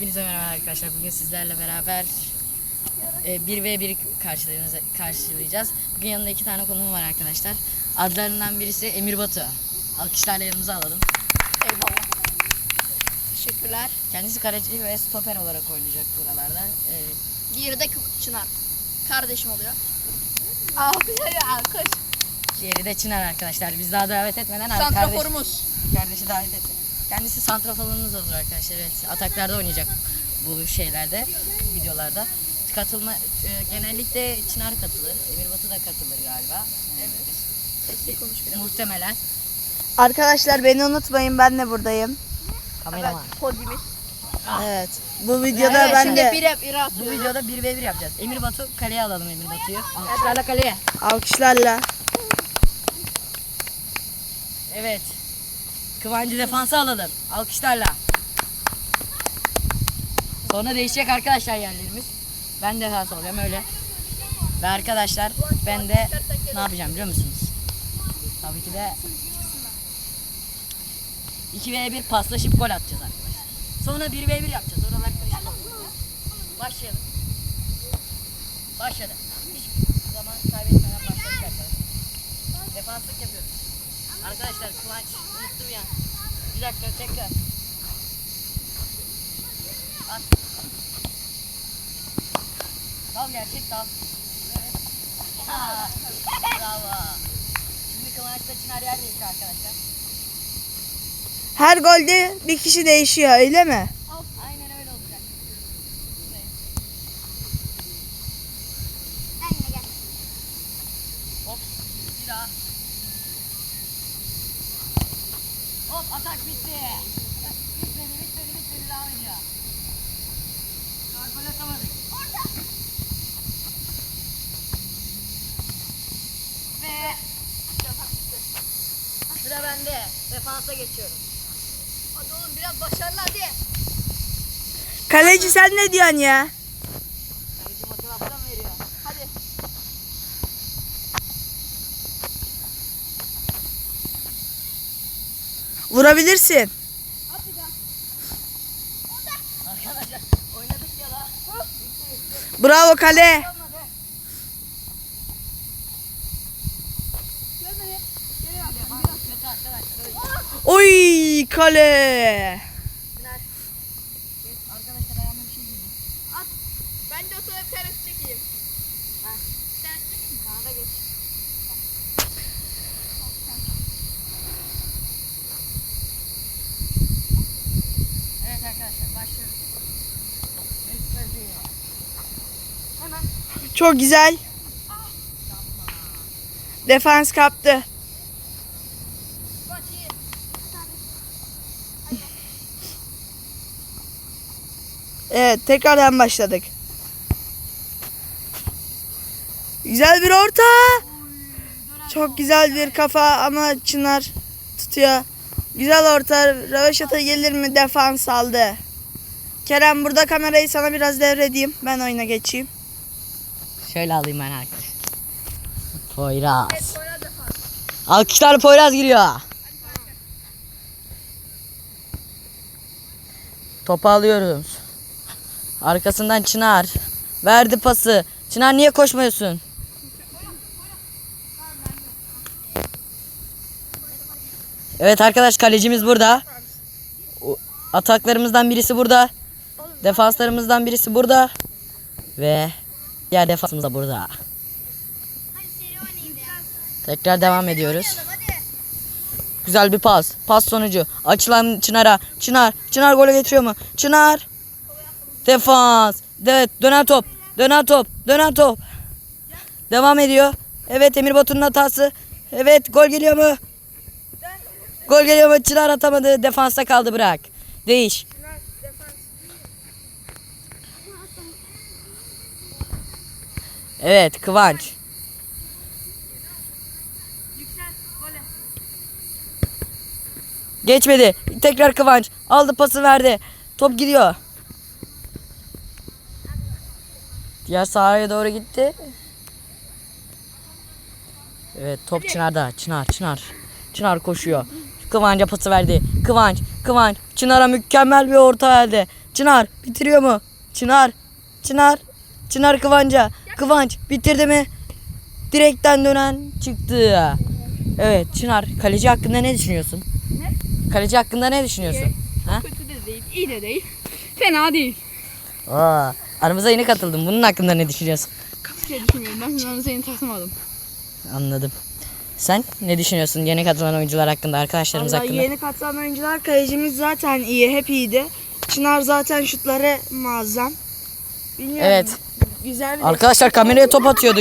Hepinize merhaba arkadaşlar. Bugün sizlerle beraber e, 1v1 karşılayacağız, karşılayacağız. Bugün yanında iki tane konuğum var arkadaşlar. Adlarından birisi Emir Batu. Alkışlarla yanımıza alalım. Eyvallah. Teşekkürler. Kendisi kaleci ve stoper olarak oynayacak buralarda. E, Diğeri de Çınar. Kardeşim oluyor. Alkış hadi alkış. diğeri de Çınar arkadaşlar. Biz daha davet etmeden Santraforumuz. kardeşi davet ettik. Kendisi santraforumuz olur arkadaşlar. Evet, ataklarda oynayacak bu şeylerde, videolarda. Katılma e, genellikle Çınar katılır. Emir Batu da katılır galiba. Evet. Sesli konuş biraz. Muhtemelen. Arkadaşlar beni unutmayın ben de buradayım. Kameraman. Podimiz. Evet. Bu videoda Evet, ben Şimdi de bir bir Bu atıyor. videoda 1v1 yapacağız. Emir Batu kaleye alalım Emir Batu'yu. Alkışlarla kaleye. alkışlarla Evet. Kıvancı defansa alalım. Alkışlarla. Sonra değişecek arkadaşlar yerlerimiz. Ben defans olacağım öyle. Ve arkadaşlar ben de ne yapacağım biliyor musunuz? Tabii ki de 2v1 paslaşıp gol atacağız arkadaşlar. Sonra 1v1 yapacağız. Oralar oldu. Başlayalım. Başladı. Hiç zaman kaybetmeden başladık arkadaşlar. Defanslık yapıyoruz. Arkadaşlar Kıvanç unuttum ya. Bir dakika tekrar. At. Dal gerçek dal. Evet. Bravo. Şimdi Kıvanç'ta Çınar yer değişiyor arkadaşlar. her golde bir kişi değişiyor öyle mi? Aynen öyle olacak. Hop. Bir daha. Hop atak bitti. Bitmedi bitmedi bitmedi devam ediyor. An gol atamadık. Ve sıra bende. Defansa geçiyorum. Hadi oğlum biraz başarılı hadi. Kaleci sen ne diyorsun ya? Kaleci motivasyon veriyor. Hadi. Vurabilirsin. Arkadaşlar oynadık ya la. Bravo kale. Olmadı. Görmedi. Geri bak. Defans kötü arkadaşlar. Öyle. Oy kale. Çınar. Arkadaşlar ayağıma bir şey girdi. At. Ben de oturup bir tanesi çekeyim. Ha. Bir tanesi çekeyim. Sana da geç. Evet arkadaşlar başlıyoruz. Hemen. Çok güzel. Defans kaptı. Evet tekrardan başladık. Güzel bir orta. Çok güzel bir kafa ama Çınar tutuyor. Güzel orta. Röveşata gelir mi? Defans aldı. Kerem burada kamerayı sana biraz devredeyim. Ben oyuna geçeyim. Şöyle alayım ben arkadaşlar. Poyraz. Alkışlar Poyraz giriyor. Topu alıyoruz. Arkasından Çınar. Verdi pası. Çınar niye koşmuyorsun? Evet arkadaş kalecimiz burada. Ataklarımızdan birisi burada. Defanslarımızdan birisi burada. Ve diğer defansımız da burada. Tekrar devam ediyoruz. Güzel bir pas. Pas sonucu. Açılan Çınar'a. Çınar. Çınar gole getiriyor mu? Çınar. Defans. Evet dönen top. Dönen top. Dönen top. Devam ediyor. Evet Emir Batu'nun hatası. Evet gol geliyor mu? Gol geliyor mu? Çınar atamadı. Defansta kaldı bırak. Değiş. Evet Kıvanç. Geçmedi. Tekrar Kıvanç. Aldı pası verdi. Top gidiyor. Diğer sahaya doğru gitti. Evet top Çınar'da. Çınar, Çınar. Çınar koşuyor. Kıvanç'a pası verdi. Kıvanç, Kıvanç. Çınar'a mükemmel bir orta verdi. Çınar bitiriyor mu? Çınar. Çınar. Çınar Kıvanç'a. Kıvanç bitirdi mi? Direkten dönen çıktı. Evet Çınar kaleci hakkında ne düşünüyorsun? Ne? Kaleci hakkında ne düşünüyorsun? Ha? Kötü de değil, iyi de değil. Fena değil. Aa, aramıza yeni katıldın. Bunun hakkında ne düşünüyorsun? Şey düşünmüyorum. Ben Yunan'ı seni tanımadım. Anladım. Sen ne düşünüyorsun yeni katılan oyuncular hakkında, arkadaşlarımız Vallahi hakkında? yeni katılan oyuncular kalecimiz zaten iyi, hep iyiydi. Çınar zaten şutları muazzam. Bilmiyorum. Evet. Güzel bir Arkadaşlar kameraya top atıyordu.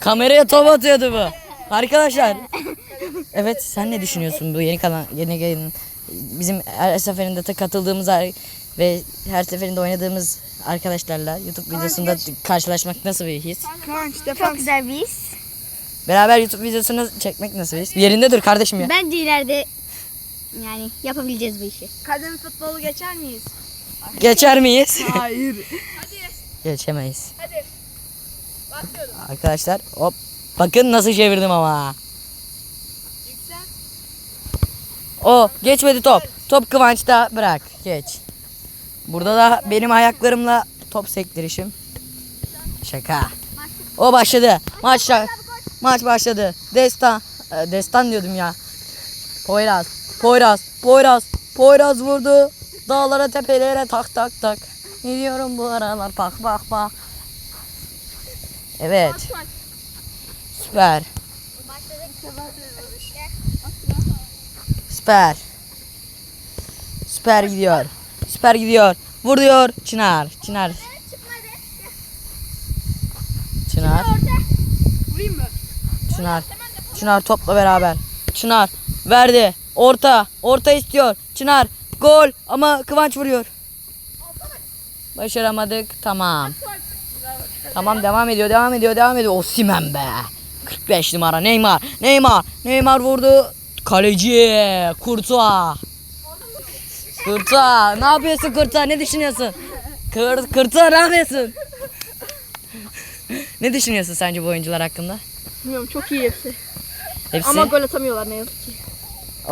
Kameraya top atıyordu bu. Arkadaşlar. Evet sen ne düşünüyorsun bu yeni kalan yeni gelen bizim her seferinde de katıldığımız ve her seferinde oynadığımız arkadaşlarla YouTube videosunda karşılaşmak nasıl bir his? Çok güzel bir his. Beraber YouTube videosunu çekmek nasıl bir his? Yerinde dur kardeşim ya. Bence ileride yani yapabileceğiz bu işi. Kadın futbolu geçer miyiz? Geçer miyiz? Hayır. Geçemeyiz. Hadi. Başlıyorum. Arkadaşlar hop bakın nasıl çevirdim ama. Yüksel. O geçmedi top. Top Kıvanç'ta bırak. Geç. Burada da benim ayaklarımla top sektirişim. Şaka. O başladı. Maç maç başladı. Destan e, Destan diyordum ya. Poyraz. Poyraz. Poyraz. Poyraz vurdu. Dağlara tepelere tak tak tak. Gidiyorum bu aralar bak bak bak. Evet. Süper. Süper. Süper gidiyor. Süper gidiyor. Vuruyor. Çınar. Çınar. Çınar. Vurayım mı? Çınar. Çınar topla beraber. Çınar. Verdi. Orta. Orta istiyor. Çınar. Gol. Ama Kıvanç vuruyor. Başaramadık. Tamam. Tamam devam ediyor. Devam ediyor. Devam ediyor. Osimen be. 45 numara Neymar. Neymar. Neymar vurdu. Kaleci. Kurtuğa. Kurtuğa. Ne yapıyorsun Kurtuğa? Ne düşünüyorsun? Kır, Kurtuğa ne yapıyorsun? ne düşünüyorsun sence bu oyuncular hakkında? Bilmiyorum çok iyi hepsi. Hepsi. Ama gol atamıyorlar ne yazık ki.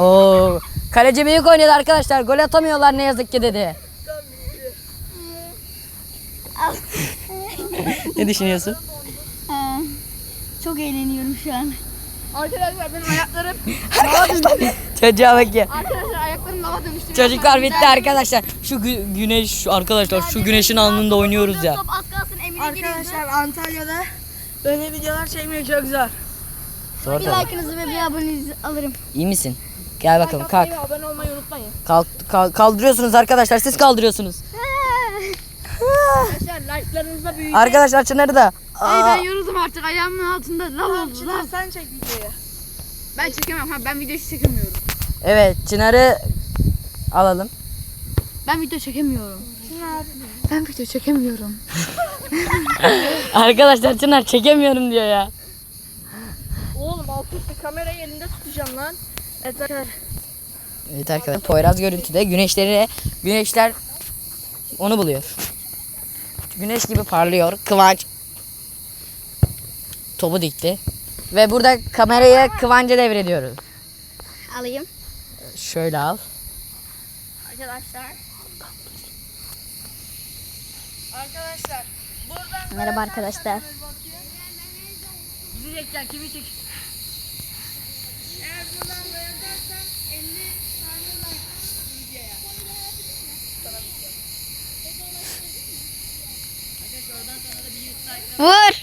Oo. Kaleci büyük oynadı arkadaşlar. Gol atamıyorlar ne yazık ki dedi. Ne düşünüyorsun? Çok eğleniyorum şu an. Arkadaşlar benim ayaklarım Çocuğa bak ya. Arkadaşlar ayaklarım lava dönüştü. Çocuklar bitti arkadaşlar. Şu gü- güneş şu arkadaşlar şu güneşin alnında oynuyoruz ya. Top az kalsın Emre Arkadaşlar Antalya'da böyle videolar çekmek çok zor. Zor Bir tabii. like'ınızı ve bir abonenizi alırım. İyi misin? Gel bakalım kalk. Abone abone olmayı unutmayın. Kalk, kalk- kaldırıyorsunuz arkadaşlar. Siz kaldırıyorsunuz. Arkadaşlar like'larınızla büyüyün. Arkadaşlar Çınar'ı da. Ay ben yoruldum artık ayağımın altında lav oldu Çınar lav. sen çek videoyu. Ben çekemem ha ben video çekemiyorum. evet Çınar'ı alalım. Ben video çekemiyorum. Ben video çekemiyorum. Arkadaşlar Çınar çekemiyorum diyor ya. Oğlum alt üstü kamerayı elinde tutacağım lan. Evet arkadaşlar. Evet arkadaşlar Poyraz görüntüde güneşleri güneşler onu buluyor. Güneş gibi parlıyor. Kıvanç topu dikti. Ve burada kamerayı Kıvanç'a devrediyoruz. Alayım. Şöyle al. Arkadaşlar. Arkadaşlar buradan Merhaba arkadaşlar. Bizi çekeceksin kimi çek? eğer buradan beğenirsen 50 tane like videoya. Vur.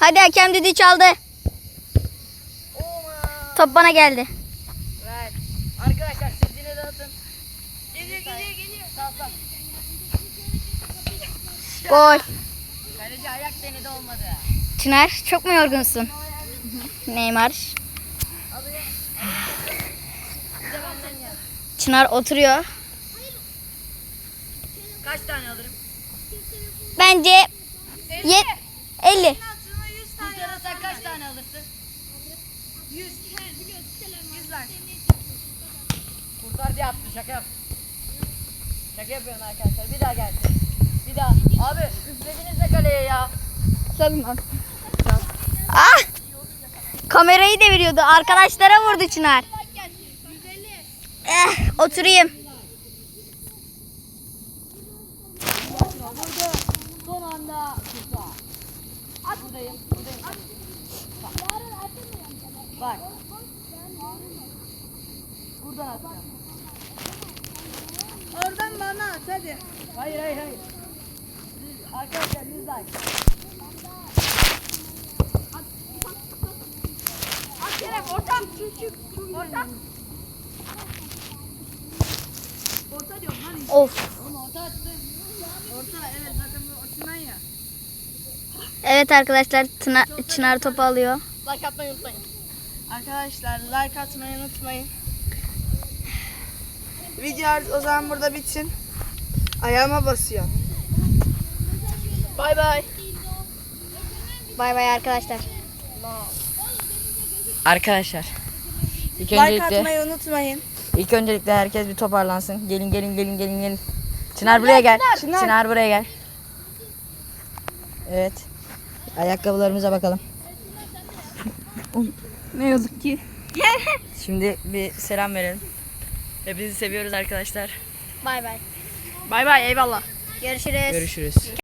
Hadi hakem düdüğü çaldı. Top bana geldi. Ver. Arkadaşlar siz yine dağıtın. Geliyor geliyor geliyor. Sağ sağ. Gol. Kaleci ayak denedi olmadı. Çınar çok mu yorgunsun? Neymar. Çınar oturuyor. Kaç tane alırım? Bence yet 50. Kurtarırsan kaç tane alırsın? 100. 100 lan. Kurtar diye attı şaka yap. Şaka yapıyorum arkadaşlar. Bir daha gelsin. Bir daha. Abi üflediniz de kaleye ya. Tabii lan. Ah! Kamerayı deviriyordu. Arkadaşlara vurdu Çınar. Eh, oturayım. Son anda. At. Buradayım. Buradayım. Bak. Buradan atacağım. Oradan bana at hadi. Hayır hayır hayır. Arkadaşlar yüz like. At. At Kerem ortam. Çık. Ortam. Orta diyorum lan. Of. Oğlum orta attı. Orta evet zaten bu oturman ya. Evet arkadaşlar Çınar, Çınar topu alıyor. Like atmayı unutmayın. Arkadaşlar like atmayı unutmayın. Video o zaman burada bitsin. Ayağıma basıyor. Bay bay. Bay bay arkadaşlar. Arkadaşlar. İlk Like öncelikle atmayı unutmayın. ilk öncelikle herkes bir toparlansın. Gelin gelin gelin gelin gelin. Çınar buraya gel. Çınar. Çınar buraya gel. Evet. Ayakkabılarımıza bakalım. Ne yazık ki. Şimdi bir selam verelim. Hepinizi seviyoruz arkadaşlar. Bay bay. Bay bay eyvallah. Görüşürüz. Görüşürüz.